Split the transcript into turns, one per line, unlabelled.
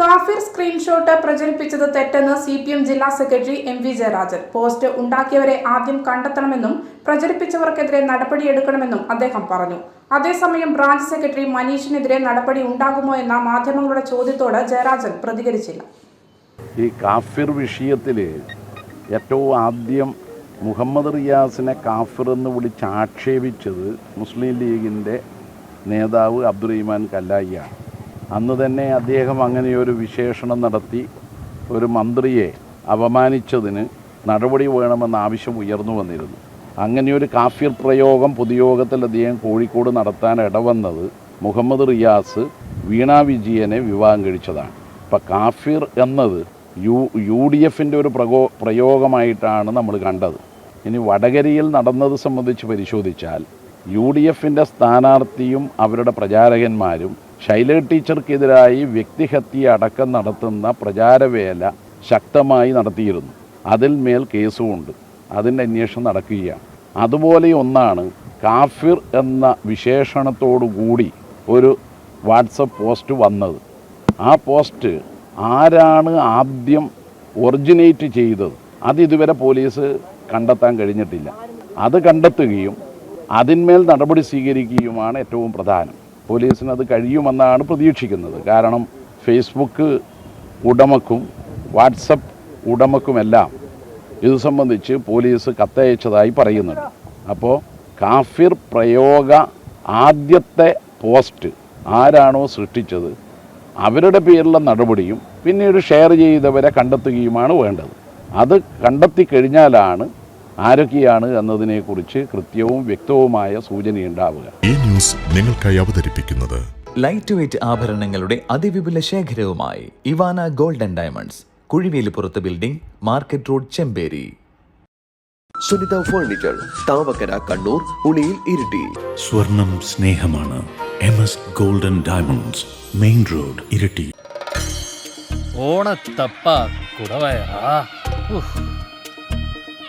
കാഫിർ സ്ക്രീൻഷോട്ട് പ്രചരിപ്പിച്ചത് തെറ്റെന്ന് സി പി എം ജില്ലാ secretary M V Jayarajan. Post ഉണ്ടാക്കിയവരെ ആദ്യം കണ്ടെത്തണമെന്നും പ്രചരിപ്പിച്ചവർക്കെതിരെ നടപടിയെടുക്കണമെന്നും അദ്ദേഹം പറഞ്ഞു. അതേസമയം ബ്രാഞ്ച് സെക്രട്ടറി മനീഷിനെതിരെ നടപടി ഉണ്ടാകുമോ എന്ന മാധ്യമങ്ങളുടെ ചോദ്യത്തോട് ജയരാജൻ പ്രതികരിച്ചില്ല.
ഈ കാഫിർ വിഷയത്തിൽ ഏറ്റവും ആദ്യം മുഹമ്മദ് റിയാസിനെ കാഫിർ എന്ന് വിളിച്ച് ആക്ഷേപിച്ചത് മുസ്ലിം ലീഗിന്റെ നേതാവ് അബ്ദുറഹിമാൻ കല്ലായിയാണ്. അന്ന് തന്നെ അദ്ദേഹം അങ്ങനെയൊരു വിശേഷണം നടത്തി ഒരു മന്ത്രിയെ അപമാനിച്ചതിന് നടപടി വേണമെന്ന ആവശ്യം ഉയർന്നു വന്നിരുന്നു. അങ്ങനെയൊരു കാഫിർ പ്രയോഗം പൊതുയോഗത്തിൽ അദ്ദേഹം കോഴിക്കോട് നടത്താൻ ഇടവന്നത് മുഹമ്മദ് റിയാസ് വീണ വിജയനെ വിവാഹം കഴിച്ചതാണ്. അപ്പം കാഫിർ എന്നത് യു യു ഡി എഫിന്റെ ഒരു പ്രകോ പ്രയോഗമായിട്ടാണ് നമ്മൾ കണ്ടത്. ഇനി വടകരയിൽ നടന്നത് സംബന്ധിച്ച് പരിശോധിച്ചാൽ യു ഡി എഫിന്റെ സ്ഥാനാർത്ഥിയും അവരുടെ പ്രചാരകന്മാരും ശൈല ടീച്ചർക്കെതിരായി വ്യക്തിഹത്യ അടക്കം നടത്തുന്ന പ്രചാരവേല ശക്തമായി നടത്തിയിരുന്നു. അതിൽ മേൽ കേസുമുണ്ട്. അതിന്റെ അന്വേഷണം നടക്കുകയാണ്. അതുപോലെ ഒന്നാണ് കാഫിർ എന്ന വിശേഷണത്തോടു കൂടി ഒരു വാട്സപ്പ് പോസ്റ്റ് വന്നത്. ആ പോസ്റ്റ് ആരാണ് ആദ്യം ഒറിജിനേറ്റ് ചെയ്തത്? അത് ഇതുവരെ പോലീസ് കണ്ടെത്താൻ കഴിഞ്ഞിട്ടില്ല. അത് കണ്ടെത്തുകയും അതിന്മേൽ നടപടി സ്വീകരിക്കുകയുമാണ് ഏറ്റവും പ്രധാനം. പോലീസിന് അത് കഴിയുമെന്നാണ് പ്രതീക്ഷിക്കുന്നത്. കാരണം ഫേസ്ബുക്ക് ഉടമക്കും വാട്സപ്പ് ഉടമക്കുമെല്ലാം ഇത് സംബന്ധിച്ച് പോലീസ് കത്തയച്ചതായി പറയുന്നുണ്ട്. അപ്പോൾ കാഫിർ പ്രയോഗ ആദ്യത്തെ പോസ്റ്റ് ആരാണോ സൃഷ്ടിച്ചത് അവരുടെ പേരിലുള്ള നടപടിയും പിന്നീട് ഷെയർ ചെയ്തവരെ കണ്ടെത്തുകയുമാണ് വേണ്ടത്. അത് കണ്ടെത്തി കഴിഞ്ഞാലാണ് ആരൊക്കെയാണ് എന്നതിനെക്കുറിച്ച് കൃത്യവും വ്യക്തവുമായ സൂചനയുണ്ടാവുക.
ഈ ന്യൂസ് നിങ്ങൾക്കായി അവതരിപ്പിക്കുന്നത്
ലൈറ്റ് വെയ്റ്റ് ആഭരണങ്ങളുടെ അതിവിപുല ശേഖരവുമായി Ivana golden diamonds Kuzhivelippurath building market road Chemperi.
Sunitha furniture Thavakkara Kannur Uliyil Iritty.
സ്വർണം സ്നേഹമാണ് M S golden diamonds main road Iritty.
ഓണത്തപ്പ കുടവയാ ഉഫ്.